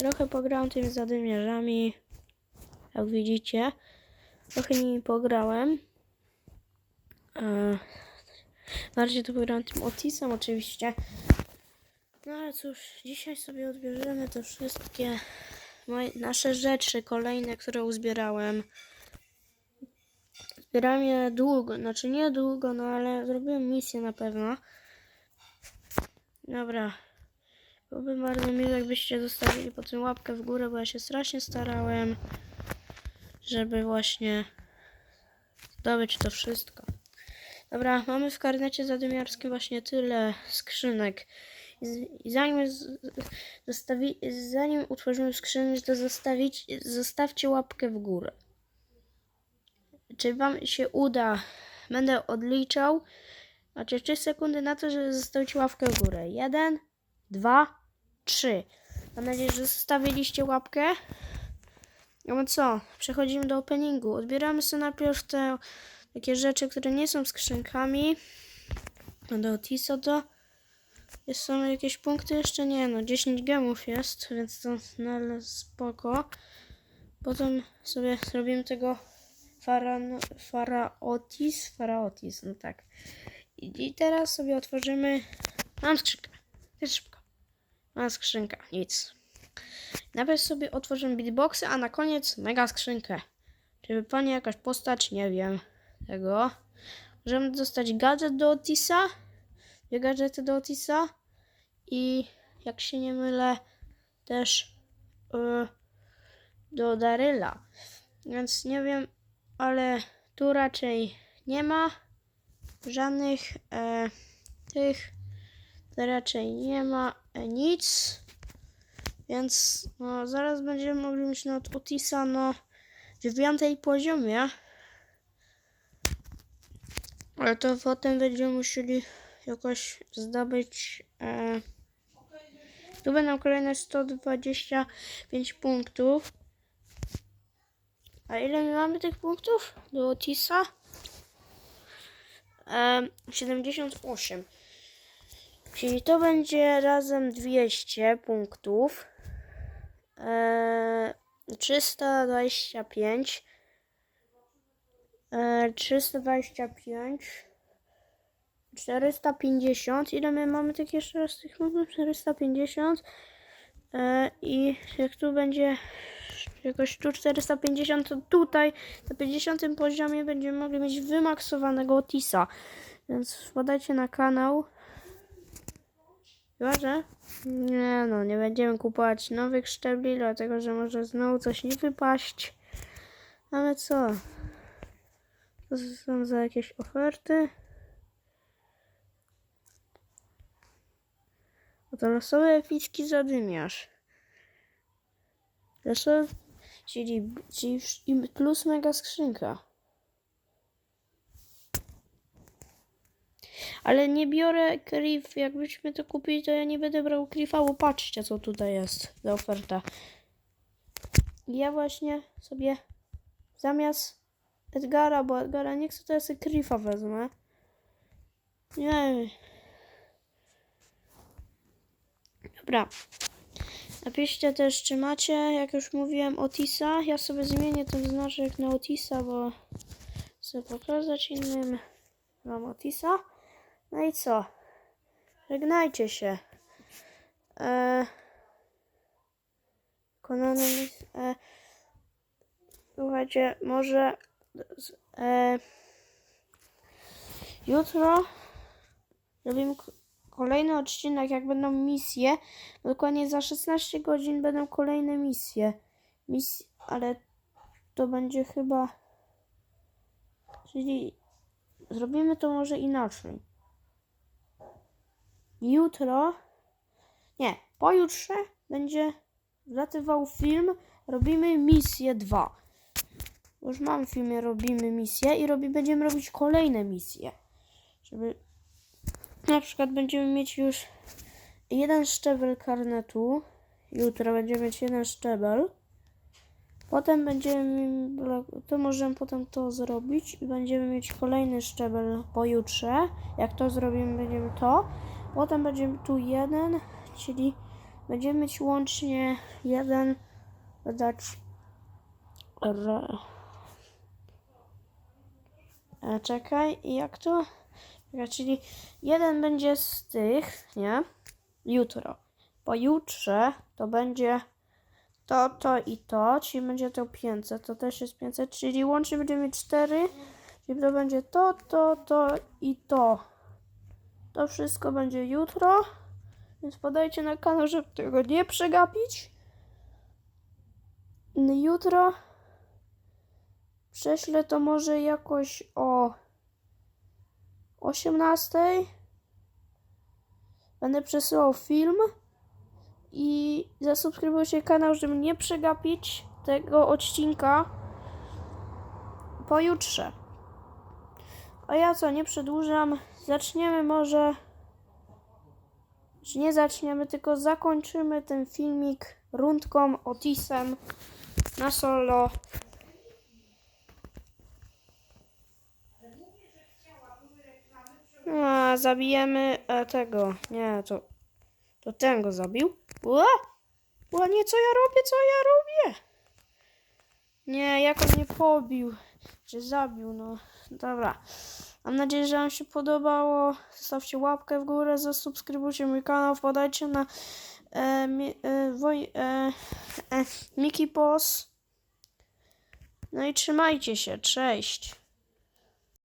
trochę pograłem tymi zadymiarzami. Jak widzicie. Trochę nimi pograłem. Bardziej to pograłem tym Otisem oczywiście. No ale cóż, dzisiaj sobie odbierzemy te wszystkie moje, nasze rzeczy kolejne, które uzbierałem. Zbierałem je długo, znaczy nie długo, no ale zrobiłem misję na pewno. Dobra. Byłoby bardzo miło, jakbyście zostawili po tym łapkę w górę, bo ja się strasznie starałem, żeby właśnie zdobyć to wszystko. Dobra, mamy w karnecie zadymiarskim właśnie tyle skrzynek. I zanim, zostawi, zanim utworzymy skrzynkę, to zostawić, zostawcie łapkę w górę. Czy Wam się uda? Będę odliczał. Macie 3 sekundy na to, żeby zostawić łapkę w górę. Jeden, dwa, trzy. Mam nadzieję, że zostawiliście łapkę. No co? Przechodzimy do openingu. Odbieramy sobie najpierw te takie rzeczy, które nie są skrzynkami. No do Otiso to jest, są jakieś punkty? Jeszcze nie, no 10 gemów jest, więc to na spoko. Potem sobie zrobimy tego faran, Faraotis, Faraotis, no tak. I, I teraz sobie otworzymy. Mam skrzynkę. Jest szybko. Mam skrzynka, nic. Najpierw sobie otworzymy beatboxy, a na koniec mega skrzynkę. Czy wypadnie jakaś postać? Nie wiem tego. Możemy dostać gadżet do Otisa. Dwie gadżety do Otisa. I jak się nie mylę, też y, do Daryla. Więc nie wiem, ale tu raczej nie ma żadnych e, tych. Raczej nie ma e, nic. Więc no, zaraz będziemy mogli mieć na Otisa na dziewiątej poziomie. Ale to potem będziemy musieli jakoś zdobyć. E, tu będą kolejne 125 punktów. A ile my mamy tych punktów do Otisa? E, 78. Czyli to będzie razem 200 punktów. E, 325. E, 325. 450. Ile my mamy tych jeszcze raz tych punktów? 450. E, I jak tu będzie jakoś tu 450, to tutaj na 50 poziomie będziemy mogli mieć wymaksowanego Otisa. Więc wpadajcie na kanał. Chyba, że? Nie no, nie będziemy kupować nowych szczebli, dlatego że może znowu coś nie wypaść. Ale co? Co są za jakieś oferty? Oto losowy epicki zadymiarz. Losowy, czyli, czyli plus mega skrzynka. Ale nie biorę Cliff. Jakbyśmy to kupili, to ja nie będę brał Cliffa, bo patrzcie, co tutaj jest za oferta. Ja właśnie sobie zamiast Edgara, bo Edgara nie chcę, to ja sobie wezmę. Nie. Dobra. Napiszcie też, czy macie, jak już mówiłem, Otisa. Ja sobie zmienię ten znaczek na Otisa, bo chcę pokazać innym. Mam Otisa. No i co? Żegnajcie się. E, Konany, e, słuchajcie, może e, jutro robimy kolejny odcinek, jak będą misje. Dokładnie za 16 godzin będą kolejne misje. Mis ale to będzie chyba. Czyli zrobimy to może inaczej. Jutro. Nie, pojutrze będzie wlatywał film Robimy misję 2. Już mam w filmie Robimy misję i robi, będziemy robić kolejne misje. Żeby na przykład będziemy mieć już jeden szczebel karnetu. Jutro będziemy mieć jeden szczebel. Potem będziemy, to możemy potem to zrobić i będziemy mieć kolejny szczebel pojutrze. Jak to zrobimy, będziemy to. Potem będziemy tu jeden, czyli Będziemy mieć łącznie jeden, dodać, r, e, czekaj, jak to? Czyli jeden będzie z tych, nie? Jutro. Pojutrze to będzie to, to i to, czyli będzie to 500, to też jest 500, czyli łącznie będziemy mieć 4, czyli to będzie to, to, to i to. To wszystko będzie jutro, więc podajcie na kanał, żeby tego nie przegapić. No Jutro prześlę to może jakoś o 18. Będę przesyłał film i zasubskrybujcie kanał, żeby nie przegapić tego odcinka pojutrze. A ja co, nie przedłużam. Zaczniemy może. Czy nie zaczniemy, tylko zakończymy ten filmik rundką Otisem na solo. A, zabijemy e, tego. Nie, to. To ten go zabił. Ła! Ła, nie, co ja robię, co ja robię? Nie, jak on mnie pobił. Czy zabił, no. Dobra. Mam nadzieję, że Wam się podobało. Zostawcie łapkę w górę, zasubskrybujcie mój kanał, wpadajcie na e, mi, e, woj, e, e, Miki Pos. No i trzymajcie się. Cześć.